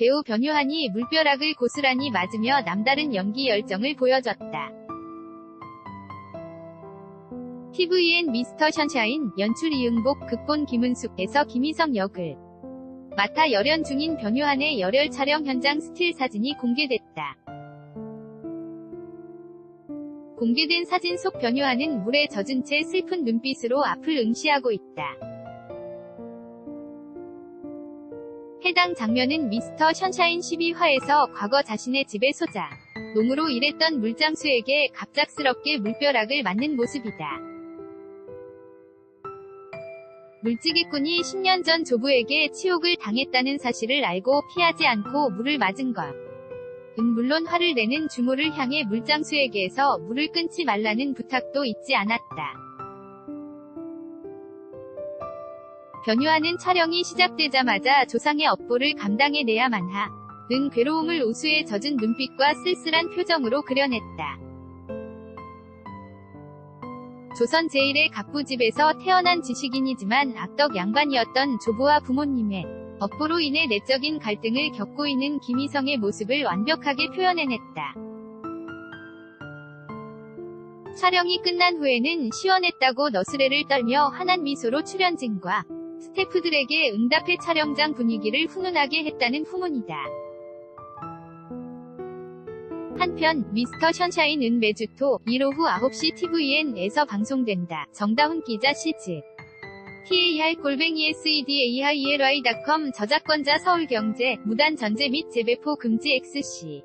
배우 변요한이 물벼락을 고스란히 맞으며 남다른 연기 열정을 보여줬다. TVN 미스터 션샤인 연출 이응복 극본 김은숙에서 김희성 역을 맡아 열연 중인 변요한의 열혈 촬영 현장 스틸 사진이 공개됐다. 공개된 사진 속 변요한은 물에 젖은 채 슬픈 눈빛으로 앞을 응시하고 있다. 해당 장면은 미스터 션샤인 12화에서 과거 자신의 집의 소자, 농으로 일했던 물장수에게 갑작스럽게 물벼락을 맞는 모습이다. 물찌개꾼이 10년 전 조부에게 치욕을 당했다는 사실을 알고 피하지 않고 물을 맞은 것. 은 물론 화를 내는 주모를 향해 물장수에게서 물을 끊지 말라는 부탁도 잊지 않았다. 변유한은 촬영이 시작되자마자 조상의 업보를 감당해내야만 하. 는 괴로움을 우수에 젖은 눈빛과 쓸쓸한 표정으로 그려냈다. 조선 제1의 갑부집에서 태어난 지식인이지만 악덕 양반이었던 조부와 부모님의 업보로 인해 내적인 갈등을 겪고 있는 김희성의 모습을 완벽하게 표현해냈다. 촬영이 끝난 후에는 시원했다고 너스레를 떨며 환한 미소로 출연진과 스태프들에게 응답해 촬영장 분위기를 훈훈하게 했다는 후문이다. 한편 미스터 션샤인은 매주 토, 일 오후 9시 TVN에서 방송된다. 정다훈 기자 시즈 TAR-SEDAIELY.com 저작권자 서울경제, 무단 전제 및 재배포 금지 XC